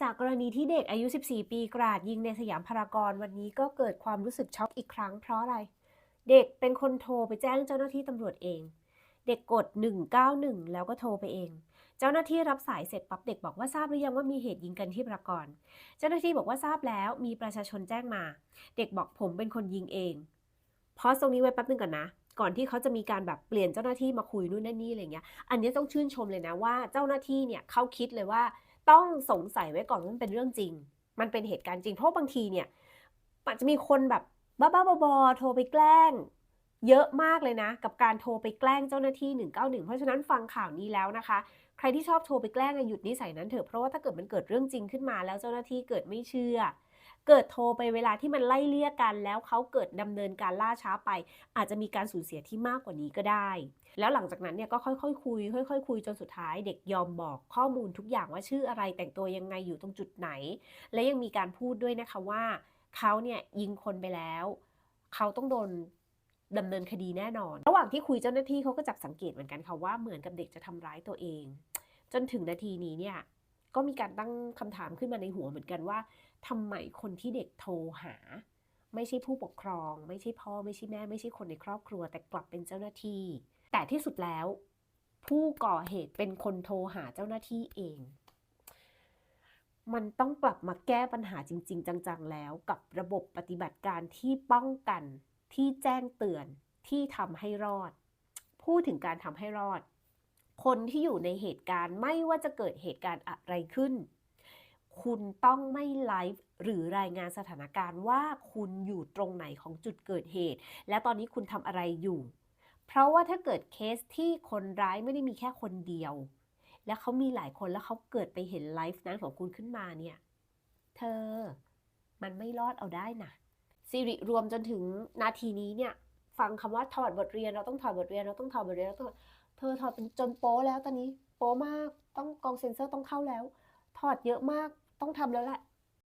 จากกรณีที่เด็กอายุ 14 ปีกราดยิงในสยามพารากอนวันนี้ก็เกิดความรู้สึกช็อกอีกครั้งเพราะอะไร เด็กเป็นคนโทรไปแจ้งเจ้าหน้าที่ตำรวจเอง เด็กกด 191 แล้วก็โทรไปเอง เจ้าหน้าที่รับสายเสร็จปั๊บเด็กบอกว่าทราบหรือยังว่ามีเหตุยิงกันที่พารากอน เจ้าหน้าที่บอกว่าทราบแล้วมีประชาชนแจ้งมา เด็กบอกผมเป็นคนยิงเองพอตรงนี้ไว้แป๊บนึงก่อนนะก่อนที่เขาจะมีการแบบเปลี่ยนเจ้าหน้าที่มาคุยนู่นนั่นนี่อะไรเงี้ย อันนี้ต้องชื่นชมเลยนะว่าเจ้าหน้าที่เนี่ยเขาคิดเลยว่า ต้องสงสัยไว้ก่อนว่ามันเป็นเรื่องจริง มันเป็นเหตุการณ์จริง เพราะบางทีเนี่ยอาจจะมีคนแบบบ้าๆบอๆโทรไปแกล้ง เยอะมากเลยนะ กับการโทรไปแกล้งเจ้าหน้าที่ 191 เพราะฉะนั้นฟังข่าวนี้แล้วนะคะ ใครที่ชอบโทรไปแกล้งอะหยุดนิสัยนั้นเถอะเพราะว่าถ้าเกิดมันเกิดเรื่องจริงขึ้นมาแล้วเจ้าหน้าที่เกิดไม่เชื่อ เกิดโทรไปเวลาที่มันไล่เลี่ยกันแล้วเขาเกิดดำเนินการล่าช้าไป อาจจะมีการสูญเสียที่มากกว่านี้ก็ได้ แล้วหลังจากนั้นเนี่ยก็ค่อยๆคุย ค่อย ๆ คุยจนสุดท้าย เด็กยอมบอกข้อมูลทุกอย่างว่าชื่ออะไรแต่งตัวยังไงอยู่ตรงจุดไหน และยังมีการพูดด้วยนะคะว่าเขาเนี่ยยิงคนไปแล้ว เขาต้องโดนดำเนินคดีแน่นอน ระหว่างที่คุยเจ้าหน้าที่เขาก็จับสังเกตเหมือนกันค่ะว่าเหมือนกับเด็กจะทำร้ายตัวเอง จนถึงนาทีนี้เนี่ย ก็มีการตั้งคำถามขึ้นมาในหัวเหมือนกันว่าทำไมคนที่เด็กโทรหา ไม่ใช่ผู้ปกครอง ไม่ใช่พ่อ ไม่ใช่แม่ ไม่ใช่คนในครอบครัว แต่กลับเป็นเจ้าหน้าที่ แต่ที่สุดแล้ว ผู้ก่อเหตุเป็นคนโทรหาเจ้าหน้าที่เอง มันต้องกลับมาแก้ปัญหาจริง ๆ จังๆแล้วกับระบบปฏิบัติการที่ป้องกันที่แจ้งเตือนที่ทำให้รอด พูดถึงการทำให้รอด คนที่อยู่ในเหตุการณ์ไม่ว่าจะเกิดเหตุการณ์อะไรขึ้น คุณต้องไม่ไลฟ์หรือรายงานสถานการณ์ว่าคุณอยู่ตรงไหนของจุดเกิดเหตุ และตอนนี้คุณทำอะไรอยู่ เพราะว่าถ้าเกิดเคสที่คนร้ายไม่ได้มีแค่คนเดียว และเขามีหลายคนแล้วเขาเกิดไปเห็นไลฟ์นั้นของคุณขึ้นมาเนี่ย เธอ มันไม่รอดเอาได้นะสิริรวมจนถึงนาทีนี้เนี่ย ฟังคำว่าถอดบทเรียนเราต้องถอดบทเรียนเราต้องถอดบทเรียนเราต้องเธอถอดเป็นจนโป๊แล้วตอนนี้โป๊มากต้องกองเซ็นเซอร์ต้องเข้าแล้ว ถอดเยอะมากต้องทำแล้วแหละ